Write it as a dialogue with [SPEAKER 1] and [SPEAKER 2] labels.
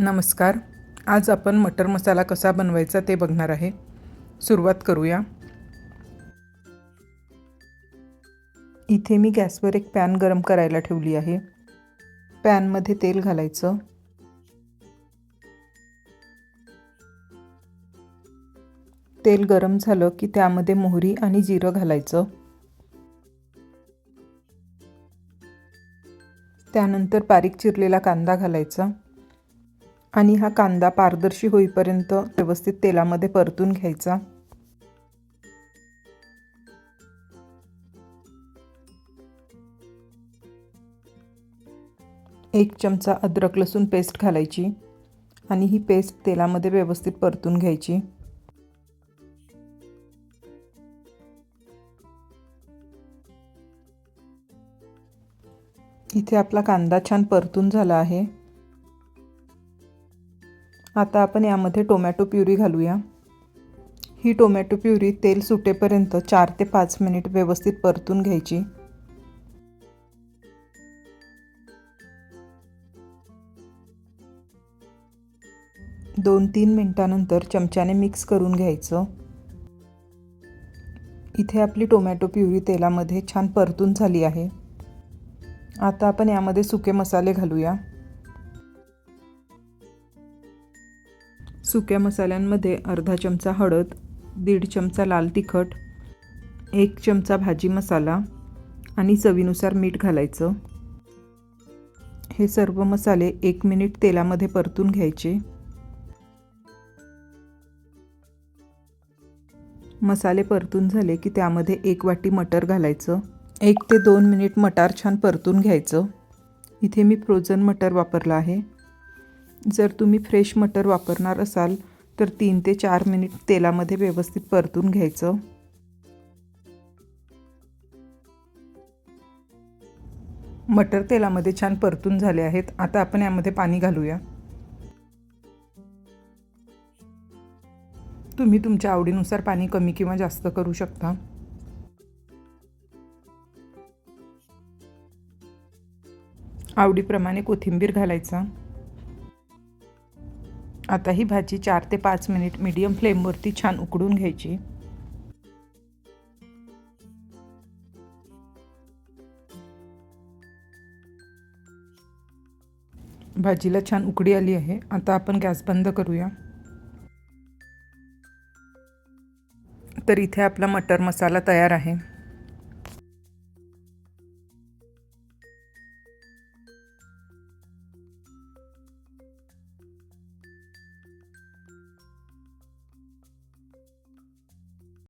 [SPEAKER 1] नमस्कार. आज आपण मटर मसाला कसा बनवायचा ते बघणार आहे. सुरुवात करूया. इथे मी गॅसवर एक पॅन गरम करायला ठेवली आहे. पॅनमध्ये तेल घालायचं. तेल गरम झालं की त्यामध्ये मोहरी आणि जिरं घालायचं. त्यानंतर बारीक चिरलेला कांदा घालायचा. आणि हा कांदा पारदर्शी होईपर्यंत व्यवस्थित तेलामध्ये परतून घ्यायचा. एक चमचा अद्रक लसूण पेस्ट घालायची आणि ही पेस्ट तेलामध्ये व्यवस्थित परतून घ्यायची. इथे आपला कांदा छान परतून झाला आहे. आता आपण यामध्ये टोमॅटो प्युरी घालूया. ही टोमॅटो प्युरी तेल सुटेपर्यंत चार ते पाच मिनिट व्यवस्थित परतून घ्यायची. दोन तीन मिनटानंतर चमच्याने मिक्स करून घ्यायचं. इथे आपली टोमॅटो प्युरी तेलामध्ये छान परतून झाली आहे. आता आपण यामध्ये सुके मसाले घालूया. सुक्या मसाल्यांमध्ये अर्धा चमचा हळद दीड चमचा लाल तिखट एक चमचा भाजी मसाला आणि चवीनुसार मीठ घालायचं. हे सर्व मसाले एक मिनिट तेलामध्ये परतून घ्यायचे. मसाले परतून झाले की त्यामध्ये एक वाटी मटर घालायचं. एक ते दोन मिनिट मटार छान परतून घ्यायचं. इथे मी फ्रोझन मटर वापरलं आहे. जर तुम्ही फ्रेश मटर वापरणार असाल तर तीन ते चार मिनिट तेलामध्ये व्यवस्थित परतून घ्यायचं. मटर तेलामध्ये छान परतून झाले आहेत. आता आपण यामध्ये पाणी घालूया. तुम्ही तुमच्या आवडीनुसार पाणी कमी किंवा जास्त करू शकता. आवडीप्रमाणे कोथिंबीर घालायचा. आता ही भाजी चार ते पाच मिनिट मीडियम फ्लेमवरती छान उकडून घ्यायची. भाजीला छान उकडी आली आहे. आता आपण गॅस बंद करूया. तर इथे आपला मटर मसाला तयार आहे.